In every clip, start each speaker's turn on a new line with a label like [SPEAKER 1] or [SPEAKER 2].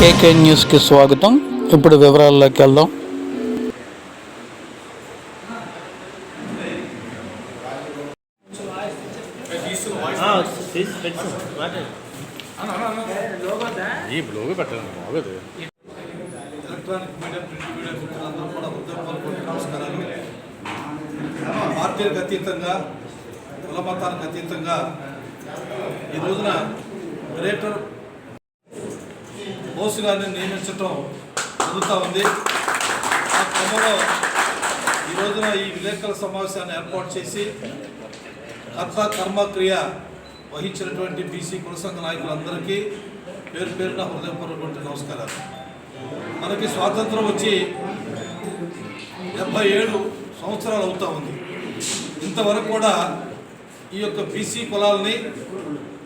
[SPEAKER 1] కేకే న్యూస్కి స్వాగతం. ఇప్పుడు వివరాల్లోకి వెళ్దాం.
[SPEAKER 2] పార్టీలకు అతీతంగా కుల అతీతంగా ఈ రోజున గ్రేటర్ బోసు గారిని నియమించటం జరుగుతూ ఉంది. ఆ క్రమంలో ఈ రోజున ఈ విలేకరుల సమావేశాన్ని ఏర్పాటు చేసి కర్త కర్మక్రియ వహించినటువంటి బీసీ కుల సంఘ నాయకులందరికీ పేరు పేరున హృదయపూర్వకటువంటి నమస్కారాలు. మనకి స్వాతంత్రం వచ్చి డెబ్బై ఏడు సంవత్సరాలు అవుతూ ఉంది. ఇంతవరకు కూడా ఈ యొక్క బీసీ కులాలని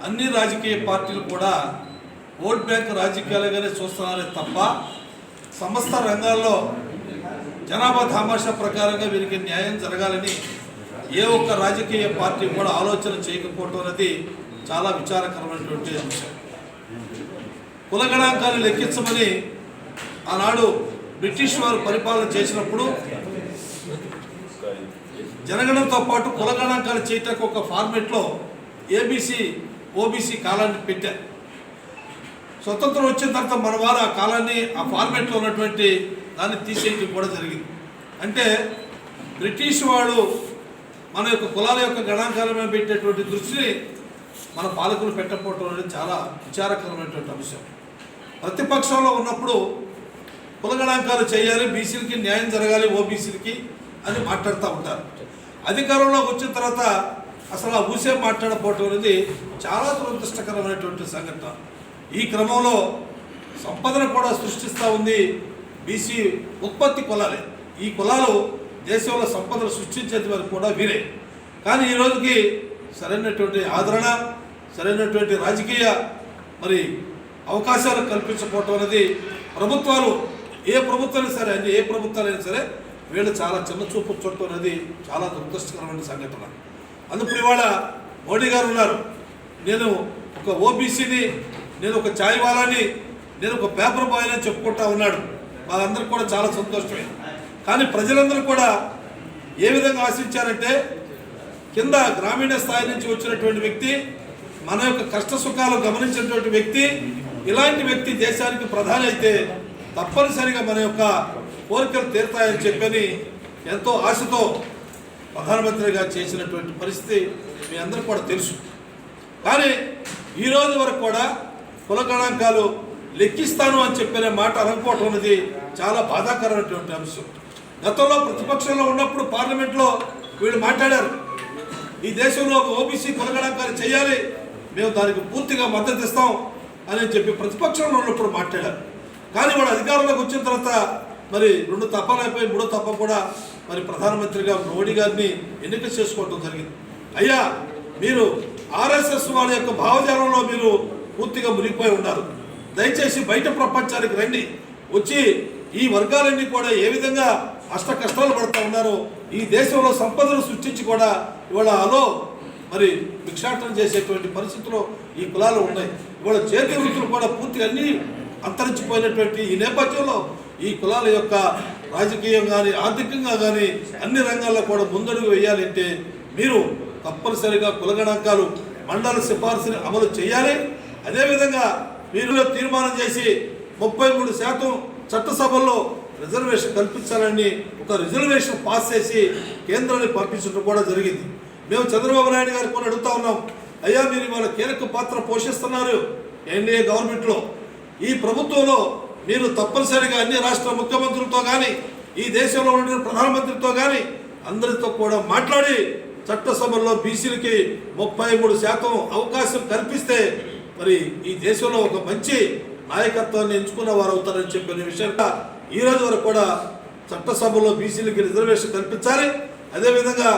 [SPEAKER 2] అన్ని రాజకీయ పార్టీలు కూడా ఓట్ బ్యాంక్ రాజకీయాలుగానే చూస్తున్నారే తప్ప సమస్త రంగాల్లో జనాభా తామాషా ప్రకారంగా వీరికి న్యాయం జరగాలని ఏ ఒక్క రాజకీయ పార్టీ కూడా ఆలోచన చేయకపోవటం అనేది చాలా విచారకరమైనటువంటి అంశం. కులగణాంకాలు లెక్కించమని ఆనాడు బ్రిటిష్ వారు పరిపాలన చేసినప్పుడు జనగణంతో పాటు కులగణాంకాలు చేయటానికి ఒక ఫార్మెట్లో ఏబీసీ ఓబీసీ కాలాన్ని పెట్టారు. స్వతంత్రం వచ్చిన తర్వాత మన వారు ఆ కాలాన్ని ఆ ఫార్మేట్లో ఉన్నటువంటి దాన్ని తీసేయడం కూడా జరిగింది. అంటే బ్రిటిష్ వాడు మన యొక్క కులాల యొక్క గణాంకాలమే పెట్టేటువంటి దృష్టిని మన పాలకులు పెట్టకపోవటం అనేది చాలా విచారకరమైనటువంటి అంశం. ప్రతిపక్షంలో ఉన్నప్పుడు కుల గణాంకాలు చేయాలి బీసీలకి న్యాయం జరగాలి ఓబీసీలకి అని మాట్లాడుతూ ఉంటారు. అధికారంలోకి వచ్చిన తర్వాత అసలు ఆ ఊసే మాట్లాడకపోవటం అనేది చాలా దురదృష్టకరమైనటువంటి సంఘటన. ఈ క్రమంలో సంపదను కూడా సృష్టిస్తూ ఉంది. బీసీ ఉత్పత్తి కులాలే. ఈ కులాలు దేశంలో సంపదను సృష్టించేది వరకు కూడా వీరే. కానీ ఈ రోజుకి సరైనటువంటి ఆదరణ సరైనటువంటి రాజకీయ మరి అవకాశాలు కల్పించకపోవటం అనేది ప్రభుత్వాలు ఏ ప్రభుత్వాలైనా సరే అన్ని ఏ ప్రభుత్వాలైనా సరే వీళ్ళు చాలా చిన్న చూపు చూడటం అనేది చాలా దురదృష్టకరమైన సంఘటన. అందుకు ఇవాళ మోడీ గారు ఉన్నారు. నేను ఒక ఓబీసీని నేను ఒక ఛాయ్ వాలాని నేను ఒక పేపర్ బాయ్ అని చెప్పుకుంటా ఉన్నాడు. వాళ్ళందరికీ కూడా చాలా సంతోషమే. కానీ ప్రజలందరూ కూడా ఏ విధంగా ఆశించారంటే కింద గ్రామీణ స్థాయి నుంచి వచ్చినటువంటి వ్యక్తి మన యొక్క కష్ట సుఖాలు గమనించినటువంటి వ్యక్తి ఇలాంటి వ్యక్తి దేశానికి ప్రధాని అయితే తప్పనిసరిగా మన యొక్క కోరికలు తీరుతాయని చెప్పని ఎంతో ఆశతో ప్రధానమంత్రిగా చేసినటువంటి పరిస్థితి మీ అందరికీ కూడా తెలుసు. కానీ ఈ రోజు వరకు కూడా కుల గణాంకాలు లెక్కిస్తాను అని చెప్పిన మాట అనుకోవటం అనేది చాలా బాధాకరమైనటువంటి అంశం. గతంలో ప్రతిపక్షంలో ఉన్నప్పుడు పార్లమెంట్లో వీళ్ళు మాట్లాడారు. ఈ దేశంలో ఓబీసీ కులగణాంకాలు చేయాలి మేము దానికి పూర్తిగా మద్దతు ఇస్తాం అని చెప్పి ప్రతిపక్షంలో ఉన్నప్పుడు మాట్లాడారు. కానీ వాడు అధికారంలోకి వచ్చిన తర్వాత మరి రెండు తప్పాలైపోయి మూడో తప్ప కూడా మరి ప్రధానమంత్రిగా మోడీ గారిని ఎన్నిక చేసుకోవటం జరిగింది. అయ్యా మీరు ఆర్ఎస్ఎస్ వాళ్ళ యొక్క భావజాలంలో మీరు పూర్తిగా మునిగిపోయి ఉన్నారు దయచేసి బయట ప్రపంచానికి రండి. వచ్చి ఈ వర్గాలన్నీ కూడా ఏ విధంగా అష్ట కష్టాలు పడుతూ ఉన్నారో ఈ దేశంలో సంపదను సృష్టించి కూడా ఇవాళ అలో మరి భిక్షాటన చేసేటువంటి పరిస్థితుల్లో ఈ కులాలు ఉన్నాయి. ఇవాళ చేతి వృత్తులు కూడా పూర్తిగా అన్నీ అంతరించిపోయినటువంటి ఈ నేపథ్యంలో ఈ కులాల యొక్క రాజకీయం కానీ ఆర్థికంగా కానీ అన్ని రంగాల్లో కూడా ముందడుగు వేయాలంటే మీరు తప్పనిసరిగా కులగణాంకాలు మండల సిఫార్సుని అమలు చేయాలి. అదేవిధంగా వీరిలో తీర్మానం చేసి ముప్పై మూడు శాతం చట్టసభల్లో రిజర్వేషన్ కల్పించాలని ఒక రిజర్వేషన్ పాస్ చేసి కేంద్రాన్ని పంపించడం కూడా జరిగింది. మేము చంద్రబాబు నాయుడు గారు కూడా అడుగుతా ఉన్నాం. అయ్యా మీరు ఇవాళ కీలక పాత్ర పోషిస్తున్నారు ఎన్డీఏ గవర్నమెంట్లో. ఈ ప్రభుత్వంలో మీరు తప్పనిసరిగా అన్ని రాష్ట్ర ముఖ్యమంత్రులతో కానీ ఈ దేశంలో ఉన్న ప్రధానమంత్రితో కానీ అందరితో కూడా మాట్లాడి చట్టసభల్లో బీసీలకి ముప్పై మూడు శాతం అవకాశం కల్పిస్తే మరి ఈ దేశంలో ఒక మంచి నాయకత్వాన్ని ఎంచుకున్న వారు అవుతారని చెప్పిన విషయంగా ఈ రోజు వరకు కూడా చట్టసభలో బీసీలకి రిజర్వేషన్ కల్పించాలి. అదేవిధంగా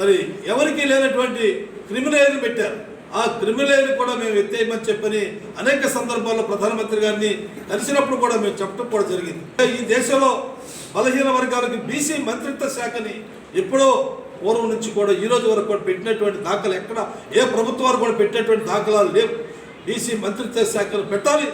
[SPEAKER 2] మరి ఎవరికీ లేనటువంటి క్రిమినల్ పెట్టారు. ఆ క్రిమినల్ కూడా మేము ఎత్తేయమని చెప్పని అనేక సందర్భాల్లో ప్రధానమంత్రి గారిని కలిసినప్పుడు కూడా మేము చెప్పడం కూడా జరిగింది. ఈ దేశంలో బలహీన వర్గాలకు బీసీ మంత్రిత్వ శాఖని ఎప్పుడో పూర్వం నుంచి కూడా ఈ రోజు వరకు కూడా పెట్టినటువంటి దాఖలు ఎక్కడ ఏ ప్రభుత్వాలు కూడా పెట్టినటువంటి దాఖలాలు లేవు. బీసీ మంత్రిత్వ శాఖలు పెట్టాలి.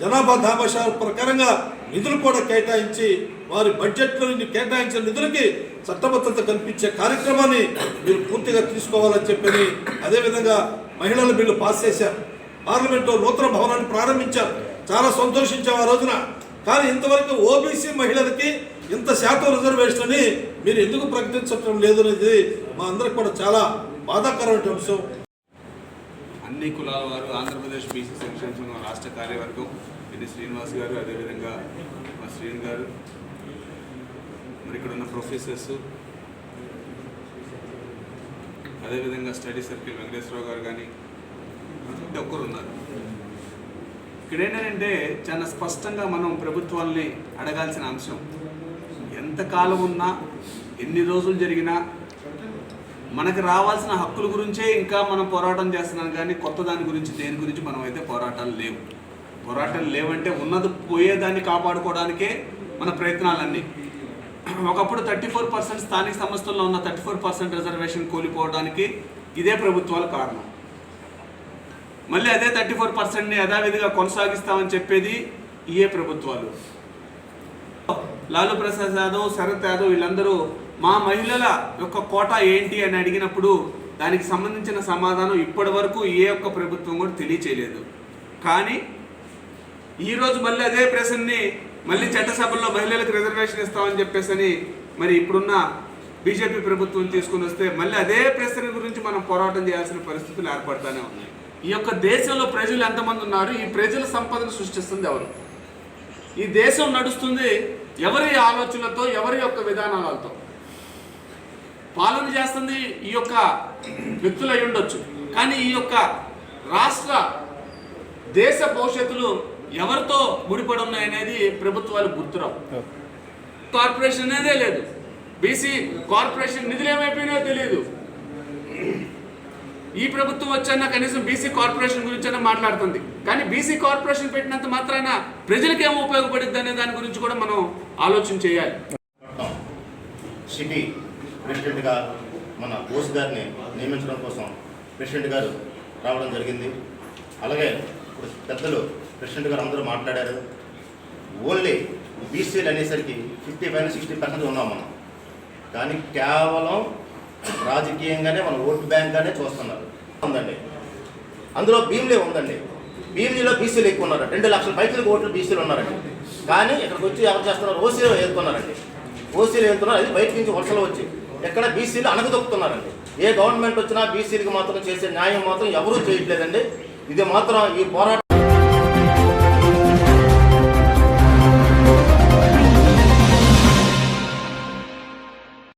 [SPEAKER 2] జనాభా దామాషా ప్రకారంగా నిధులు కూడా కేటాయించి వారి బడ్జెట్లో కేటాయించిన నిధులకి చట్టబద్ధత కల్పించే కార్యక్రమాన్ని మీరు పూర్తిగా తీసుకోవాలని చెప్పని అదేవిధంగా మహిళల బిల్లు పాస్ చేశారు. పార్లమెంట్లో నూతన భవనాన్ని ప్రారంభించారు. చాలా సంతోషించాం ఆ రోజున. కానీ ఇంతవరకు ఓబీసీ మహిళలకి ఇంత శాతం రిజర్వేషన్ అని మీరు ఎందుకు ప్రకటించడం లేదు అనేది మా అందరికి కూడా చాలా బాధాకరమైన అంశం.
[SPEAKER 3] అన్ని కులాల వారు ఆంధ్రప్రదేశ్ బీసీ సంక్షేమ రాష్ట్ర కార్యవర్గం ఇది శ్రీనివాస్ గారు అదేవిధంగా మా శ్రీన్ గారు మరి ఇక్కడ ఉన్న ప్రొఫెసర్స్ అదేవిధంగా స్టడీ సర్కిల్ వెంకటేశ్వరరావు గారు కానీ ప్రతి ఒక్కరు ఉన్నారు. ఇక్కడ ఏంటంటే చాలా స్పష్టంగా మనం ప్రభుత్వాల్ని అడగాల్సిన అంశం. ఎంతకాలం ఉన్నా ఎన్ని రోజులు జరిగినా మనకు రావాల్సిన హక్కుల గురించే ఇంకా మనం పోరాటం చేస్తున్నాం కానీ కొత్త దాని గురించి దేని గురించి మనం అయితే పోరాటాలు లేవు. పోరాటాలు లేవంటే ఉన్నది పోయేదాన్ని కాపాడుకోవడానికే మన ప్రయత్నాలన్నీ. ఒకప్పుడు థర్టీ ఫోర్ పర్సెంట్ స్థానిక సంస్థల్లో ఉన్న థర్టీ ఫోర్ పర్సెంట్ రిజర్వేషన్ కోల్పోవడానికి ఇదే ప్రభుత్వాలు కారణం. మళ్ళీ అదే థర్టీ ఫోర్ పర్సెంట్ని యథావిధిగా కొనసాగిస్తామని చెప్పేది ఇయే ప్రభుత్వాలు. లాలూ ప్రసాద్ యాదవ్ శరత్ యాదవ్ వీళ్ళందరూ మా మహిళల యొక్క కోట ఏంటి అని అడిగినప్పుడు దానికి సంబంధించిన సమాధానం ఇప్పటి వరకు ఏ ఒక్క ప్రభుత్వం కూడా తెలియచేయలేదు. కానీ ఈరోజు మళ్ళీ అదే ప్రశ్నని మళ్ళీ చట్టసభల్లో మహిళలకు రిజర్వేషన్ ఇస్తామని చెప్పేసి అని మరి ఇప్పుడున్న బీజేపీ ప్రభుత్వం తీసుకుని వస్తే మళ్ళీ అదే ప్రశ్న గురించి మనం పోరాటం చేయాల్సిన పరిస్థితులు ఏర్పడతానే ఉన్నాయి. ఈ యొక్క దేశంలో ప్రజలు ఎంతమంది ఉన్నారు? ఈ ప్రజల సంపదను సృష్టిస్తుంది ఎవరు? ఈ దేశం నడుస్తుంది ఎవరి ఆలోచనలతో ఎవరి యొక్క విధానాలతో? పాలన చేస్తుంది ఈ యొక్క వ్యక్తులు అయి ఉండొచ్చు. కానీ ఈ యొక్క రాష్ట్ర దేశ భవిష్యత్తులు ఎవరితో ముడిపడి ఉన్నాయనేది ప్రభుత్వాలు గుర్తురావు. కార్పొరేషన్ అనేదే లేదు. బీసీ కార్పొరేషన్ నిధులు ఏమైపోయినాయో తెలియదు ఈ ప్రభుత్వం వచ్చాక కనీసం బీసీ కార్పొరేషన్ గురించి మాట్లాడుతుంది. కానీ బీసీ కార్పొరేషన్ పెట్టినంత మాత్రాన ప్రజలకు ఏం ఉపయోగపడుద్ది అనే దాని గురించి కూడా మనం ఆలోచన చేయాలి.
[SPEAKER 4] సిటీ ప్రెసిడెంట్గా మన బోస్ గారిని నియమించడం కోసం ప్రెసిడెంట్ గారు రావడం జరిగింది. అలాగే ఇప్పుడు పెద్దలు ప్రెసిడెంట్ గారు అందరూ మాట్లాడారు. ఓన్లీ బీసీలు అనేసరికి ఫిఫ్టీ పైన సిక్స్టీ పర్సెంట్ ఉన్నాం మనం. కానీ కేవలం రాజకీయంగానే మన ఓటు బ్యాంక్గానే చూస్తున్నారు. ఉందండి. అందులో భీమ్లే ఉందండి. భీమిలీలో బీసీలు ఎక్కువ ఉన్నారు. రెండు లక్షల పైసలకు ఓట్లు బీసీలు ఉన్నారండి. కానీ ఇక్కడికి వచ్చి ఎవరు చేస్తున్నారు? ఓసీలో ఏర్కొన్నారండి. ఓసీలు వెళ్తున్నారు అది బయట నుంచి వర్షాలు వచ్చి ఎక్కడ బీసీలు అణగదొక్కుతున్నారండి. ఏ గవర్నమెంట్ వచ్చినా బీసీలకు మాత్రం చేసే న్యాయం మాత్రం ఎవరూ చేయట్లేదండి. ఇది మాత్రం ఈ పోరాటం